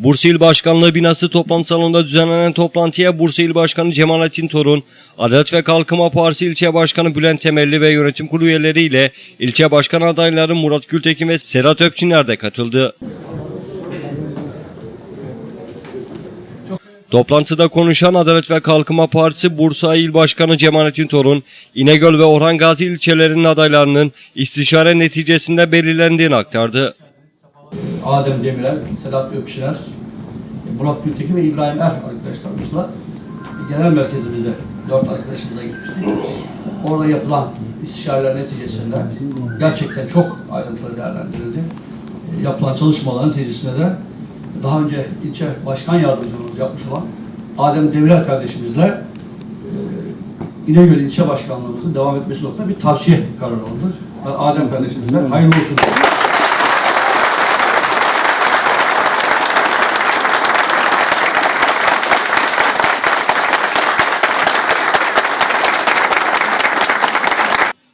Bursa İl Başkanlığı binası toplantı salonunda düzenlenen toplantıya Bursa İl Başkanı Cemalettin Torun, Adalet ve Kalkınma Partisi İlçe Başkanı Bülent Temelli ve yönetim kurulu üyeleriyle ilçe başkan adayları Murat Gültekin ve Serhat Öpçiner de katıldı. Toplantıda konuşan Adalet ve Kalkınma Partisi Bursa İl Başkanı Cemalettin Torun, İnegöl ve Orhan Gazi ilçelerinin adaylarının istişare neticesinde belirlendiğini aktardı. Adem Demirel, Sedat Gökşener, Murat Gültekin ve İbrahim Er arkadaşlarımızla genel merkezimize dört arkadaşımıza gitmiştik. Orada yapılan istişareler neticesinde gerçekten çok ayrıntılı değerlendirildi. E, Yapılan çalışmaların neticesinde de daha önce ilçe başkan yardımcımız yapmış olan Adem Demirel kardeşimizle e, İnegöl ilçe başkanlığımızın devam etmesi noktasında bir tavsiye kararı oldu. Adem kardeşimize hayırlı olsun.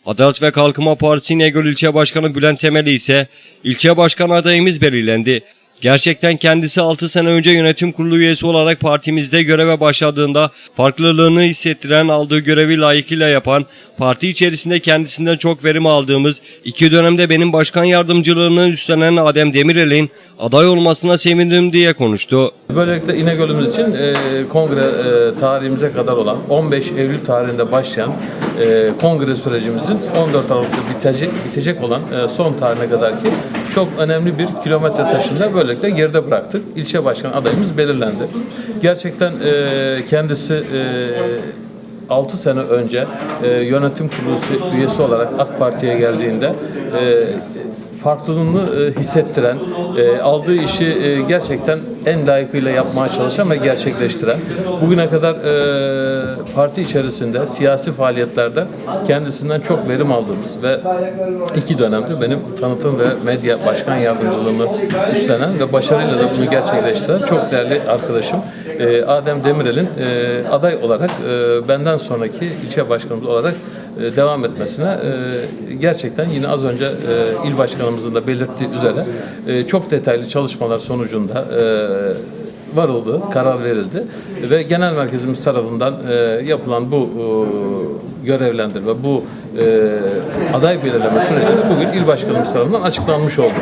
Adalet ve Kalkınma Partisi İnegöl İlçe Başkanı Bülent Temeli ise ilçe başkan adayımız belirlendi. Gerçekten kendisi 6 sene önce yönetim kurulu üyesi olarak partimizde göreve başladığında farklılığını hissettiren aldığı görevi layıkıyla yapan, parti içerisinde kendisinden çok verim aldığımız, iki dönemde benim başkan yardımcılığını üstlenen Adem Demirel'in aday olmasına sevindim diye konuştu. Böylelikle İnegöl'ümüz için e, kongre e, tarihimize kadar olan 15 Eylül tarihinde başlayan e, kongre sürecimizin 14 Aralık'ta bitecek, bitecek olan e, son tarihine kadar ki çok önemli bir kilometre taşında böylelikle geride bıraktık. İlçe başkan adayımız belirlendi. Gerçekten e, kendisi e, 6 sene önce e, yönetim kurulu üyesi olarak AK Parti'ye geldiğinde e, farklılığını e, hissettiren, e, aldığı işi e, gerçekten en layıkıyla yapmaya çalışan ve gerçekleştiren, bugüne kadar parti içerisinde siyasi faaliyetlerde kendisinden çok verim aldığımız ve iki dönemde benim tanıtım ve medya başkan yardımcılığımı üstlenen ve başarıyla da bunu gerçekleştiren çok değerli arkadaşım Adem Demirel'in aday olarak benden sonraki ilçe başkanımız olarak devam etmesine e, gerçekten yine az önce e, il başkanımızın da belirttiği üzere e, çok detaylı çalışmalar sonucunda e, varıldı, karar verildi ve genel merkezimiz tarafından e, yapılan bu e, görevlendirme, bu e, aday belirleme sürecinde bugün il başkanımız tarafından açıklanmış oldu.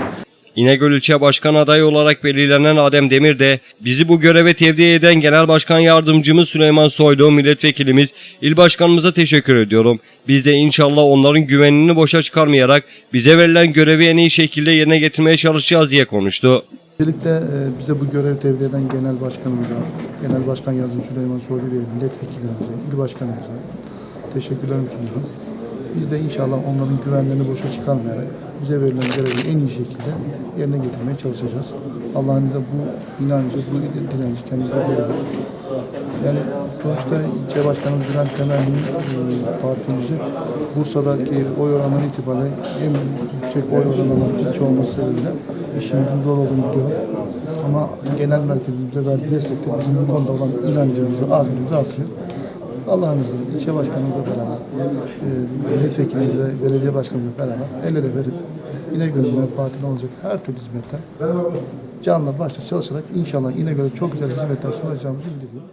İnegöl İlçe Başkan adayı olarak belirlenen Adem Demir de bizi bu göreve tevdi eden Genel Başkan Yardımcımız Süleyman Soylu, milletvekilimiz, il başkanımıza teşekkür ediyorum. Biz de inşallah onların güvenini boşa çıkarmayarak bize verilen görevi en iyi şekilde yerine getirmeye çalışacağız diye konuştu. Birlikte e, bize bu görev tevdi eden Genel Başkanımıza, Genel Başkan Yardımcısı Süleyman Soylu Bey, milletvekillerimize, il başkanımıza teşekkürlerimi sunuyorum. Biz de inşallah onların güvenlerini boşa çıkarmayarak bize verilen görevi en iyi şekilde yerine getirmeye çalışacağız. Allah'ın izniyle bu inancı, bu direnci kendimize görüyoruz. Yani sonuçta ilçe başkanımız Bülent Temelli'nin e, partimizi Bursa'daki oy oranları itibariyle en yüksek oy oranı olan ilçe olması sebebiyle işimizin zor olduğunu biliyor. Ama genel merkezimize verdiği destek de bizim bu konuda olan inancımızı, azmimizi artırıyor. Allah'ın izniyle ilçe başkanımızla beraber, e, milletvekilimizle, belediye başkanımızla beraber el ele verip İnegöl'ün menfaatine olacak her türlü hizmetten canla başla çalışarak inşallah İnegöl'e çok güzel hizmetler sunacağımızı bildiriyorum.